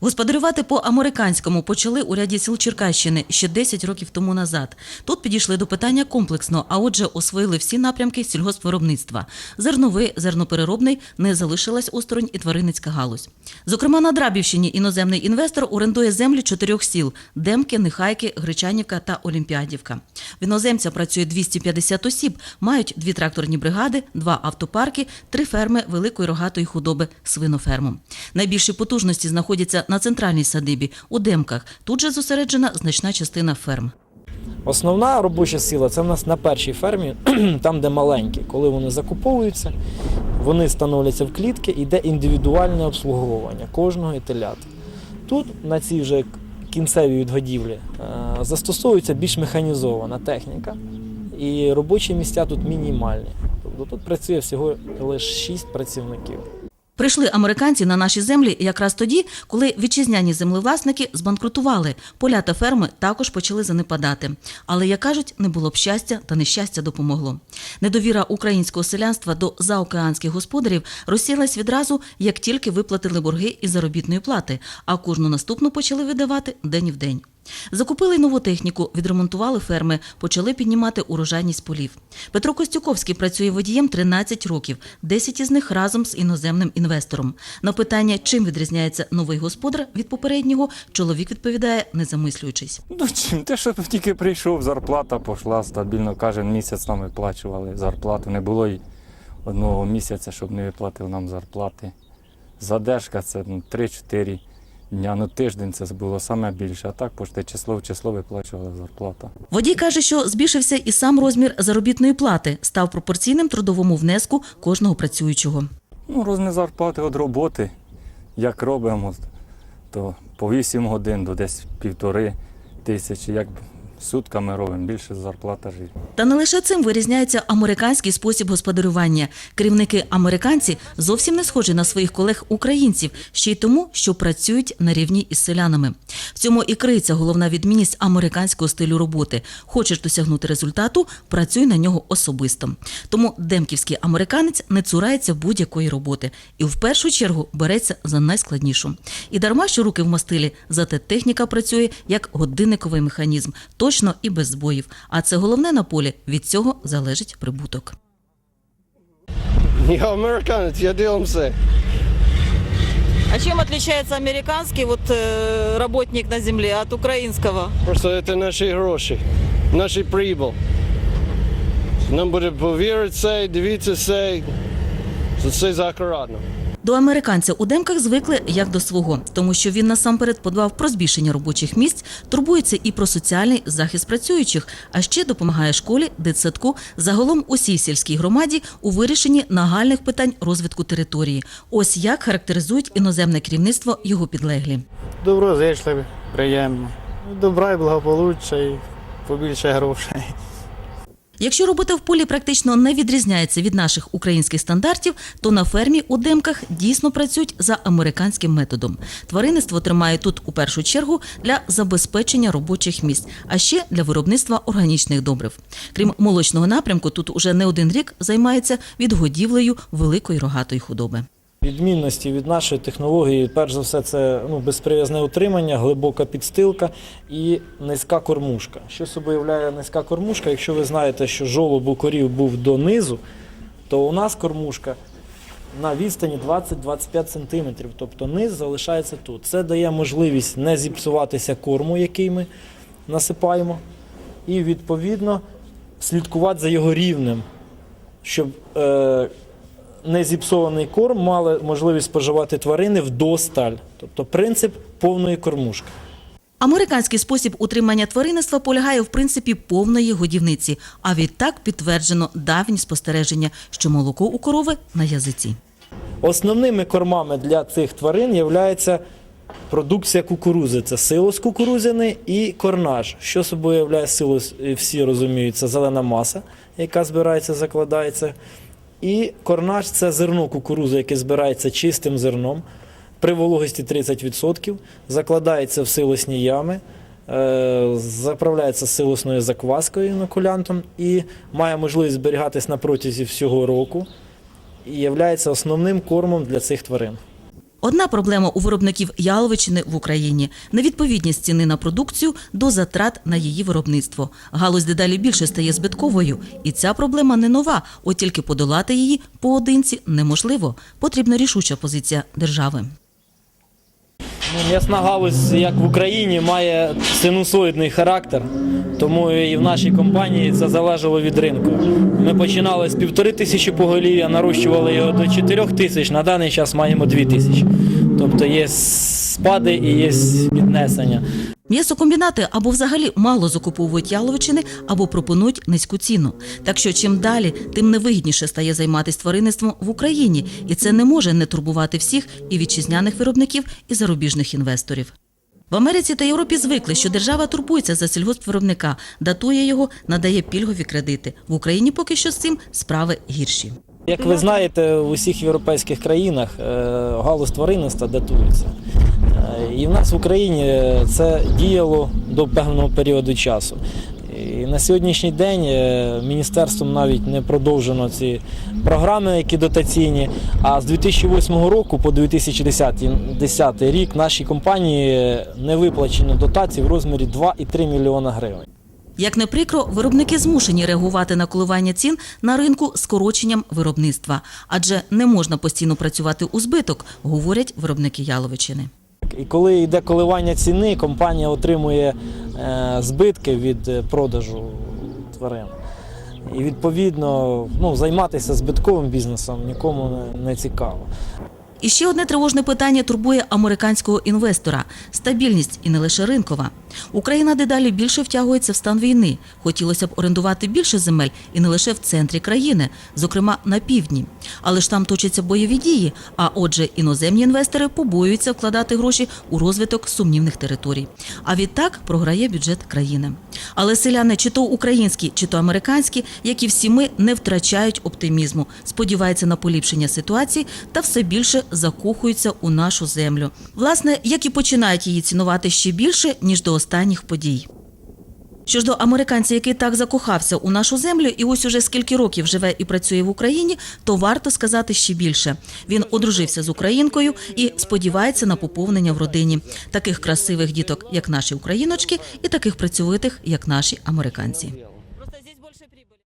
Господарювати по-американському почали у ряді сіл Черкащини ще 10 років тому назад. Тут підійшли до питання комплексно, а отже, освоїли всі напрямки сільгоспвиробництва. Зерновий, зернопереробний, не залишилась осторонь і тваринницька галузь. Зокрема, на Драбівщині іноземний інвестор орендує землі чотирьох сіл – Демки, Нехайки, Гречанівка та Олімпіадівка. В іноземця працює 250 осіб, мають дві тракторні бригади, два автопарки, три ферми великої рогатої худоби – свиноферму. Найбільші потужності знаходяться на центральній садибі – у Демках. Тут же зосереджена значна частина ферм. Основна робоча сила це в нас на першій фермі, там, де маленькі. Коли вони закуповуються, вони становляться в клітки, йде індивідуальне обслуговування кожного і телят. Тут, на цій вже кінцевій відгодівлі, е, застосовується більш механізована техніка, і робочі місця тут мінімальні. Тобто тут працює всього лише 6 працівників. Прийшли американці на наші землі якраз тоді, коли вітчизняні землевласники збанкрутували. Поля та ферми також почали занепадати. Але, як кажуть, не було б щастя та нещастя допомогло. Недовіра українського селянства до заокеанських господарів розсілась відразу, як тільки виплатили борги із заробітної плати, а кожну наступну почали видавати день в день. Закупили нову техніку, відремонтували ферми, почали піднімати урожайність полів. Петро Костюковський працює водієм 13 років, 10 із них разом з іноземним інвестором. На питання, чим відрізняється новий господар від попереднього, чоловік відповідає, не замислюючись. Ну чим? Те, що тільки прийшов, зарплата пішла стабільно. Кожен місяць нам виплачували зарплату. Не було й одного місяця, щоб не виплатив нам зарплати. Задержка це ну, 3-4 дня. на тиждень це було саме більше. А так пошти число в число виплачувала зарплата. Водій каже, що збільшився і сам розмір заробітної плати, став пропорційним трудовому внеску кожного працюючого. Ну, розмір зарплати від роботи. Як робимо, то по 8 годин до десь півтори тисячі. Як сутками робимо, більше зарплата жить. Та не лише цим вирізняється американський спосіб господарювання. Керівники американці зовсім не схожі на своїх колег-українців, ще й тому, що працюють на рівні із селянами. В цьому і криється головна відмінність американського стилю роботи. Хочеш досягнути результату, працюй на нього особисто. Тому демківський американець не цурається будь-якої роботи і в першу чергу береться за найскладнішу. І дарма, що руки в мастилі, зате техніка працює як годинниковий механізм, точно і без збоїв. А це головне на полі. Від цього залежить прибуток. Я американець, я дивимося. А чем отличается американский вот э, работник на земле от украинского? Просто це наші гроші, наші прибул. Нам буде повірити це, дивитися це. Це все закуратно. До американця у демках звикли як до свого, тому що він насамперед подбав про збільшення робочих місць, турбується і про соціальний захист працюючих, а ще допомагає школі, дитсадку, загалом усій сільській громаді у вирішенні нагальних питань розвитку території. Ось як характеризують іноземне керівництво його підлеглі. Доброзичливі, приємно. Добра і благополуччя і побільше грошей. Якщо робота в полі практично не відрізняється від наших українських стандартів, то на фермі у демках дійсно працюють за американським методом. Тваринництво тримає тут у першу чергу для забезпечення робочих місць, а ще для виробництва органічних добрив. Крім молочного напрямку, тут уже не один рік займається відгодівлею великої рогатої худоби. Відмінності від нашої технології, перш за все, це ну, безприв'язне утримання, глибока підстилка і низька кормушка. Що собою являє низька кормушка? Якщо ви знаєте, що жолоб у корів був донизу, то у нас кормушка на відстані 20-25 см, тобто низ залишається тут. Це дає можливість не зіпсуватися корму, який ми насипаємо, і відповідно слідкувати за його рівнем, щоб е, не зіпсований корм мали можливість споживати тварини вдосталь. Тобто принцип повної кормушки. Американський спосіб утримання тваринництва полягає в принципі повної годівниці, а відтак підтверджено давні спостереження, що молоко у корови на язиці. Основними кормами для цих тварин є продукція кукурузи. Це силос кукурузяний і корнаж. Що собою являє силос, всі розуміють, це зелена маса, яка збирається, закладається. І корнаж це зерно кукурузи, яке збирається чистим зерном при вологості 30%, закладається в силосні ями, е, заправляється силосною закваскою інокулянтом і має можливість зберігатись на протязі всього року і є основним кормом для цих тварин. Одна проблема у виробників яловичини в Україні невідповідність ціни на продукцію до затрат на її виробництво. Галузь дедалі більше стає збитковою, і ця проблема не нова, от тільки подолати її поодинці неможливо. Потрібна рішуча позиція держави. Ну, М'ясна галузь, як в Україні, має синусоїдний характер, тому і в нашій компанії це залежало від ринку. Ми починали з півтори тисячі поголів'я, нарощували його до чотирьох тисяч, на даний час маємо дві тисячі. Тобто є спади і є піднесення. М'ясокомбінати або взагалі мало закуповують яловичини, або пропонують низьку ціну. Так що чим далі, тим невигідніше стає займатися тваринництвом в Україні, і це не може не турбувати всіх і вітчизняних виробників, і зарубіжних інвесторів. В Америці та Європі звикли, що держава турбується за сільгоспвиробника, датує його, надає пільгові кредити. В Україні поки що з цим справи гірші. Як ви знаєте, в усіх європейських країнах е, галузь тваринництва датується. Е, І в нас в Україні це діяло до певного періоду часу. І на сьогоднішній день е, міністерством навіть не продовжено ці програми, які дотаційні. А з 2008 року по 2010 рік нашій компанії не виплачено дотацій в розмірі 2,3 мільйона гривень. Як не прикро, виробники змушені реагувати на коливання цін на ринку скороченням виробництва, адже не можна постійно працювати у збиток, говорять виробники яловичини. І коли йде коливання ціни, компанія отримує е, збитки від е, продажу тварин. І відповідно ну, займатися збитковим бізнесом нікому не, не цікаво. І ще одне тривожне питання турбує американського інвестора стабільність і не лише ринкова. Україна дедалі більше втягується в стан війни. Хотілося б орендувати більше земель і не лише в центрі країни, зокрема на півдні. Але ж там точаться бойові дії. А отже, іноземні інвестори побоюються вкладати гроші у розвиток сумнівних територій. А відтак програє бюджет країни. Але селяни, чи то українські, чи то американські, як і всі ми, не втрачають оптимізму, сподіваються на поліпшення ситуації та все більше закохуються у нашу землю. Власне, як і починають її цінувати ще більше ніж до останніх подій. Що ж до американця, який так закохався у нашу землю, і ось уже скільки років живе і працює в Україні, то варто сказати ще більше. Він одружився з українкою і сподівається на поповнення в родині таких красивих діток, як наші україночки, і таких працьовитих, як наші американці.